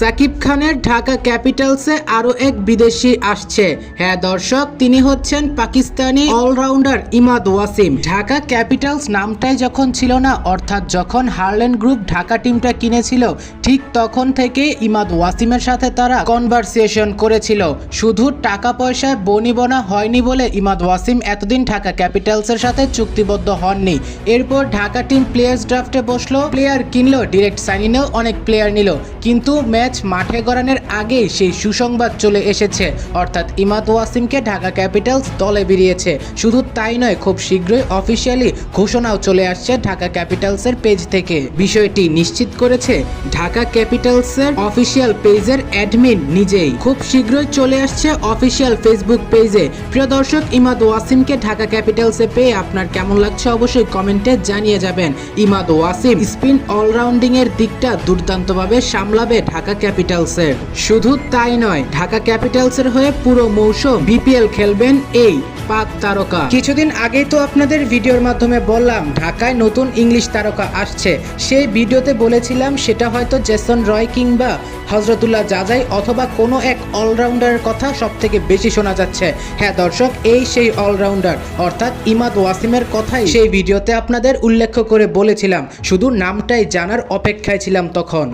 সাকিব খানের ঢাকা ক্যাপিটালসে আরও এক বিদেশি আসছে। হ্যাঁ দর্শক, তিনি হচ্ছেন পাকিস্তানি অলরাউন্ডার ইমাদ ওয়াসিম। ঢাকা ক্যাপিটালস নামটাই যখন ছিল না, অর্থাৎ যখন হারল্যান্ড গ্রুপ ঢাকা টিমটা কিনেছিল, ঠিক তখন থেকে ইমাদ ওয়াসিমের সাথে তারা কনভারসেশন করেছিল। শুধু টাকা পয়সায় বনিবনা হয়নি বলে ইমাদ ওয়াসিম এতদিন ঢাকা ক্যাপিটালসের সাথে চুক্তিবদ্ধ হননি। এরপর ঢাকা টিম প্লেয়ার্স ড্রাফটে বসল, প্লেয়ার কিনলো, ডিরেক্ট সাইনিনেও অনেক প্লেয়ার নিল। কিন্তু ম্যাচ মাঠে গড়ানোর আগেই সেই সুসংবাদ চলে এসেছে। অর্থাৎ ইমাদ ওয়াসিমকে ঢাকা ক্যাপিটালস দলে বেরিয়েছে। শুধু তাই নয়, খুব শীঘ্রই অফিসিয়ালি ঘোষণাও চলে আসছে ঢাকা ক্যাপিটালসের পেজ থেকে। বিষয়টি নিশ্চিত করেছে ঢাকা ক্যাপিটালসের অফিসিয়াল পেজের অ্যাডমিন নিজেই। খুব শীঘ্রই চলে আসছে অফিসিয়াল ফেসবুক পেজে। প্রিয় দর্শক ইমাদ ওয়াসিমকে ঢাকা ক্যাপিটালসে পেয়ে আপনার কেমন লাগছে অবশ্যই কমেন্টে জানিয়ে যাবেন। ইমাদ ওয়াসিম স্পিন অলরাউন্ডিং এর দিকটা দুর্দান্তভাবে সামলাবে ঢাকা ক্যাপিটালসের। শুধু তাই নয়, ঢাকা ক্যাপিটালসের হয়ে পুরো মৌসুম বিপিএল খেলবেন এই পাক তারকা। কিছুদিন আগেই তো আপনাদের ভিডিওর মাধ্যমে বললাম, ঢাকায় নতুন ইংলিশ তারকা আসছে। সেই ভিডিওতে বলেছিলাম সেটা হয়তো জেসন রয় কিংবা হজরতুল্লাহ জাজাই অথবা কোনো এক অলরাউন্ডারের কথা সব থেকে বেশি শোনা যাচ্ছে। হ্যাঁ দর্শক, এই সেই অলরাউন্ডার, অর্থাৎ ইমাদ ওয়াসিমের কথাই সেই ভিডিওতে আপনাদের উল্লেখ করে বলেছিলাম। শুধু নামটাই জানার অপেক্ষায় ছিলাম তখন।